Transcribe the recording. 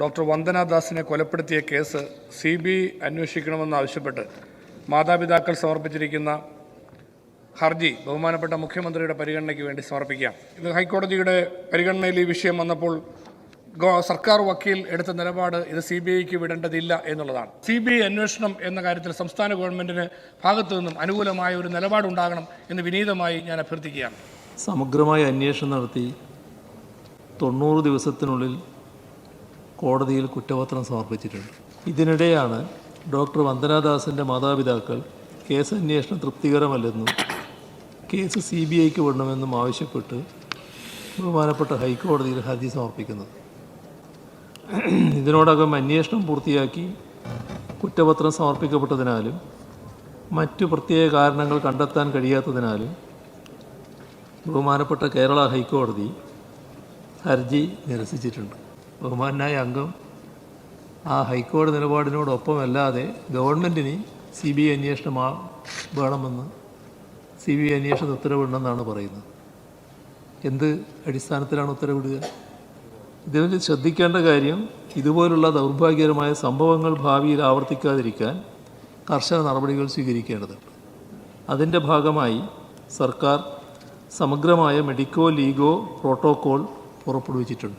Doctor Vandana ദാസിനെ കൊലപ്പെടുത്തിയ case C B I അന്വേഷിക്കണമെന്നാവശ്യപ്പെട്ട് മാതാപിതാക്കൾ സമർപ്പിച്ചിരിക്കുന്ന ഹർജി ബഹുമാനപ്പെട്ട മുഖ്യമന്ത്രിയുടെ പരിഗണനയ്ക്ക് വേണ്ടി സമർപ്പിക്കാം. ഇത് ഹൈക്കോടതിയുടെ പരിഗണനയിൽ ഈ വിഷയം വന്നപ്പോൾ സർക്കാർ വക്കീൽ എടുത്ത നിലപാട് ഇത് സി ബി ഐക്ക് വിടേണ്ടതില്ല എന്നുള്ളതാണ്. സി ബി ഐ അന്വേഷണം എന്ന കാര്യത്തിൽ സംസ്ഥാന ഗവൺമെന്റിന് ഭാഗത്തു നിന്നും അനുകൂലമായ ഒരു നിലപാടുണ്ടാകണം എന്ന് വിനീതമായി ഞാൻ അഭ്യർത്ഥിക്കുകയാണ്. സമഗ്രമായ അന്വേഷണം നടത്തി തൊണ്ണൂറ് ദിവസത്തിനുള്ളിൽ കോടതിയിൽ കുറ്റപത്രം സമർപ്പിച്ചിട്ടുണ്ട്. ഇതിനിടെയാണ് ഡോക്ടർ വന്ദനാദാസിന്റെ മാതാപിതാക്കൾ കേസ് അന്വേഷണം തൃപ്തികരമല്ലെന്നും കേസ് സി ബി ഐക്ക് വിടണമെന്നും ആവശ്യപ്പെട്ട് ബഹുമാനപ്പെട്ട ഹൈക്കോടതിയിൽ ഹർജി സമർപ്പിക്കുന്നത്. ഇതിനോടകം അന്വേഷണം പൂർത്തിയാക്കി കുറ്റപത്രം സമർപ്പിക്കപ്പെട്ടതിനാലും മറ്റു പ്രത്യേക കാരണങ്ങൾ കണ്ടെത്താൻ കഴിയാത്തതിനാലും ബഹുമാനപ്പെട്ട കേരള ഹൈക്കോടതി ഹർജി നിരസിച്ചിട്ടുണ്ട്. ബഹുമാനായ അംഗം ആ ഹൈക്കോടതി നിലപാടിനോടൊപ്പമല്ലാതെ ഗവൺമെന്റിന് സി ബി ഐ അന്വേഷണം വേണമെന്ന് സി ബി ഐ അന്വേഷണം ഉത്തരവിടണമെന്നാണ് പറയുന്നത്. എന്ത് അടിസ്ഥാനത്തിലാണ് ഉത്തരവിടുക? ഇതിൽ ശ്രദ്ധിക്കേണ്ട കാര്യം ഇതുപോലുള്ള ദൗർഭാഗ്യകരമായ സംഭവങ്ങൾ ഭാവിയിൽ ആവർത്തിക്കാതിരിക്കാൻ കർശന നടപടികൾ സ്വീകരിക്കേണ്ടതുണ്ട് അതിന്റെ ഭാഗമായി സർക്കാർ സമഗ്രമായ മെഡിക്കോ ലീഗോ പ്രോട്ടോകോൾ പുറപ്പെടുവിച്ചിട്ടുണ്ട്.